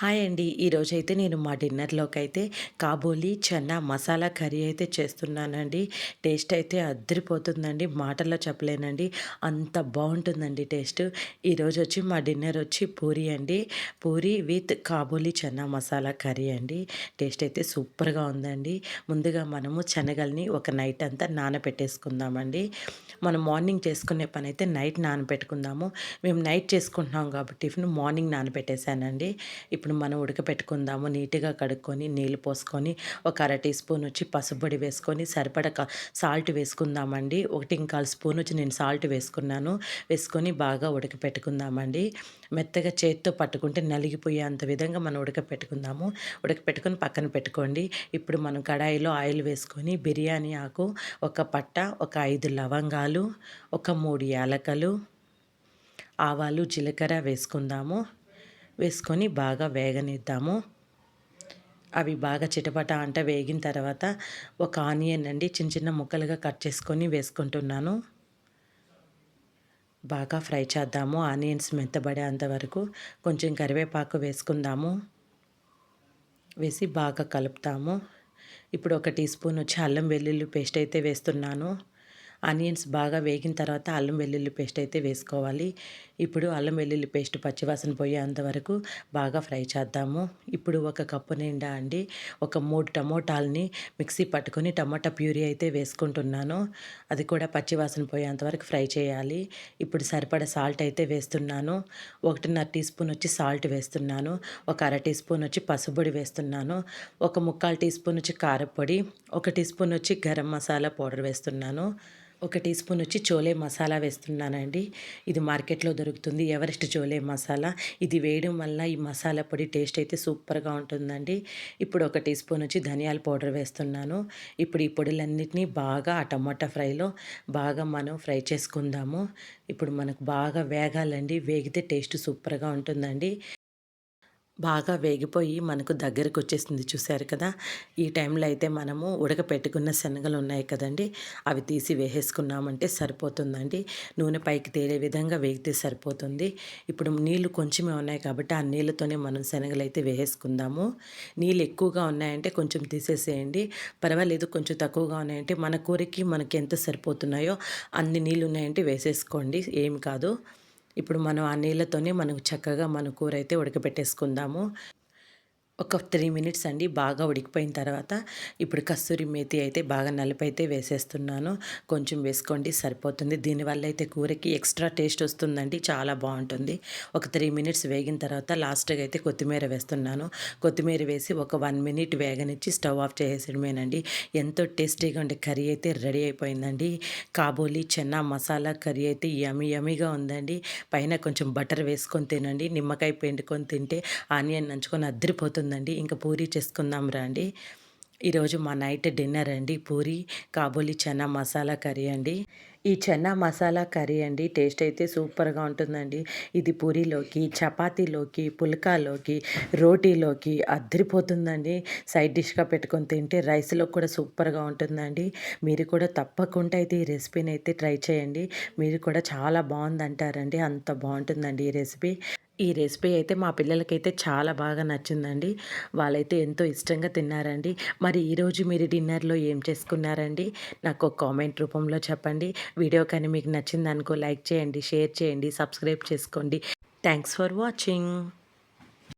Hi అండి. ఈరోజు అయితే నేను మా డిన్నర్లోకి అయితే కాబోలి చెన్నా మసాలా కర్రీ అయితే చేస్తున్నానండి. టేస్ట్ అయితే అద్దరిపోతుందండి మాటల్లో చెప్పలేనండి. అంత బాగుంటుందండి టేస్ట్. ఈరోజు వచ్చి మా డిన్నర్ వచ్చి పూరి అండి. పూరి విత్ కాబోలి చన్నా మసాలా కర్రీ అండి. టేస్ట్ అయితే సూపర్గా ఉందండి. ముందుగా మనము శనగల్ని ఒక నైట్ అంతా నానబెట్టేసుకుందామండి. మనం మార్నింగ్ చేసుకునే పని అయితే నైట్ నానబెట్టుకుందాము. మేము నైట్ చేసుకుంటున్నాం కాబట్టి టిఫిన్ మార్నింగ్ నానబెట్టేశానండి. ఇప్పుడు మనం ఉడకపెట్టుకుందాము. నీట్గా కడుక్కొని నీళ్ళు పోసుకొని ఒక అర టీ స్పూన్ వచ్చి పసుపొడి వేసుకొని సరిపడ సాల్ట్ వేసుకుందామండి. ఒకటి ఇంకా స్పూన్ వచ్చి నేను సాల్ట్ వేసుకున్నాను. వేసుకొని బాగా ఉడకపెట్టుకుందామండి. మెత్తగా చేతితో పట్టుకుంటే నలిగిపోయేంత విధంగా మనం ఉడకపెట్టుకుందాము. ఉడకపెట్టుకొని పక్కన పెట్టుకోండి. ఇప్పుడు మనం కడాయిలో ఆయిల్ వేసుకొని బిర్యానీ ఆకు ఒక పట్ట ఒక ఐదు లవంగాలు ఒక మూడు యాలకలు ఆవాలు జీలకర్ర వేసుకుందాము. వేసుకొని బాగా వేగనిద్దాము. అవి బాగా చిటపట అంట వేగిన తర్వాత ఒక ఆనియన్ అండి చిన్న చిన్న ముక్కలుగా కట్ చేసుకొని వేసుకుంటున్నాను. బాగా ఫ్రై చేద్దాము. ఆనియన్స్ మెత్తబడేంత వరకు కొంచెం కరివేపాకు వేసుకుందాము. వేసి బాగా కలుపుతాము. ఇప్పుడు ఒక టీ స్పూన్ వచ్చి అల్లం వెల్లుల్లి పేస్ట్ అయితే వేస్తున్నాను. ఆనియన్స్ బాగా వేగిన తర్వాత అల్లం వెల్లుల్లి పేస్ట్ అయితే వేసుకోవాలి. ఇప్పుడు అల్లం వెల్లుల్లి పేస్ట్ పచ్చివాసన పోయేంత వరకు బాగా ఫ్రై చేద్దాము. ఇప్పుడు ఒక కప్పు నిండా అండి ఒక మూడు టమోటాలని మిక్సీ పట్టుకొని టమోటా ప్యూరీ అయితే వేసుకుంటున్నాను. అది కూడా పచ్చివాసన పోయేంత వరకు ఫ్రై చేయాలి. ఇప్పుడు సరిపడ సాల్ట్ అయితే వేస్తున్నాను. ఒకటిన్నర టీ స్పూన్ వచ్చి సాల్ట్ వేస్తున్నాను. ఒక అర టీ స్పూన్ వచ్చి పసుపొడి వేస్తున్నాను. ఒక ముక్కాలు టీ స్పూన్ వచ్చి కారపొడి. ఒక టీ స్పూన్ వచ్చి గరం మసాలా పౌడర్ వేస్తున్నాను. ఒక టీ స్పూన్ వచ్చి చోలే మసాలా వేస్తున్నానండి. ఇది మార్కెట్లో దొరుకుతుంది. ఎవరెస్ట్ చోలే మసాలా. ఇది వేయడం వల్ల ఈ మసాలా పొడి టేస్ట్ అయితే సూపర్గా ఉంటుందండి. ఇప్పుడు ఒక టీ స్పూన్ వచ్చి ధనియాల పౌడర్ వేస్తున్నాను. ఇప్పుడు ఈ పొడులన్నింటినీ బాగా ఆ టమాటా ఫ్రైలో బాగా మనం ఫ్రై చేసుకుందాము. ఇప్పుడు మనకు బాగా వేగాలండి. వేగితే టేస్ట్ సూపర్గా ఉంటుందండి. బాగా వేగిపోయి మనకు దగ్గరకు వచ్చేసింది చూశారు కదా? ఈ టైంలో అయితే మనము ఉడకపెట్టుకున్న శనగలు ఉన్నాయి కదండి అవి తీసి వేసేసుకున్నామంటే సరిపోతుందండి. నూనె పైకి తేలే విధంగా వేగితే సరిపోతుంది. ఇప్పుడు నీళ్ళు కొంచెమే ఉన్నాయి కాబట్టి ఆ నీళ్ళతోనే మనం శనగలు అయితే వేసేసుకుందాము. నీళ్ళు ఎక్కువగా ఉన్నాయంటే కొంచెం తీసేసేయండి. పర్వాలేదు కొంచెం తక్కువగా ఉన్నాయంటే మన కూరకి మనకి ఎంత సరిపోతున్నాయో అన్ని నీళ్ళు ఉన్నాయంటే వేసేసుకోండి. ఏమి కాదు. ఇప్పుడు మనం ఆ నీళ్ళతోనే మనకు చక్కగా మన కూర అయితే ఉడకబెట్టేసుకుందాము. ఒక త్రీ మినిట్స్ అండి బాగా ఉడికిపోయిన తర్వాత ఇప్పుడు కస్తూరి మేతి అయితే బాగా నలిపైతే వేసేస్తున్నాను. కొంచెం వేసుకోండి సరిపోతుంది. దీనివల్ల అయితే కూరకి ఎక్స్ట్రా టేస్ట్ వస్తుందండి చాలా బాగుంటుంది. ఒక త్రీ మినిట్స్ వేగిన తర్వాత లాస్ట్గా అయితే కొత్తిమీర వేస్తున్నాను. కొత్తిమీర వేసి ఒక వన్ మినిట్ వేగనిచ్చి స్టవ్ ఆఫ్ చేసేయడమేనండి. ఎంతో టేస్టీగా ఉండే కర్రీ అయితే రెడీ అయిపోయిందండి. కాబోలి చెన్నా మసాలా కర్రీ అయితే యమి యమిగా ఉందండి. పైన కొంచెం బటర్ వేసుకొని తినండి నిమ్మకాయ పిండుకొని తింటే ఆనియన్ నంచుకొని అద్దరిపోతుంది. ఉందండి ఇంకా పూరి చేసుకుందాం రండి. ఈరోజు మా నైట్ డిన్నర్ అండి పూరి కాబోలి చనా మసాలా కర్రీ అండి. ఈ చెన్నా మసాలా కర్రీ అండి టేస్ట్ అయితే సూపర్గా ఉంటుందండి. ఇది పూరీలోకి చపాతీలోకి పుల్కాలోకి రోటీలోకి అద్దరిపోతుందండి. సైడ్ డిష్గా పెట్టుకొని తింటే రైస్లో కూడా సూపర్గా ఉంటుందండి. మీరు కూడా తప్పకుండా అయితే ఈ రెసిపీని అయితే ట్రై చేయండి. మీరు కూడా చాలా బాగుంది అంటారండి అంత బాగుంటుందండి ఈ రెసిపీ. ఈ రెసిపీ అయితే మా పిల్లలకైతే చాలా బాగా నచ్చిందండి. వాళ్ళైతే ఎంతో ఇష్టంగా తిన్నారండి. మరి ఈరోజు మీరు డిన్నర్లో ఏం చేసుకున్నారండి? నాకు ఒక కామెంట్ రూపంలో చెప్పండి. వీడియో కానీ మీకు నచ్చిందనుకో లైక్ చేయండి షేర్ చేయండి సబ్స్క్రైబ్ చేసుకోండి. Thanks for watching.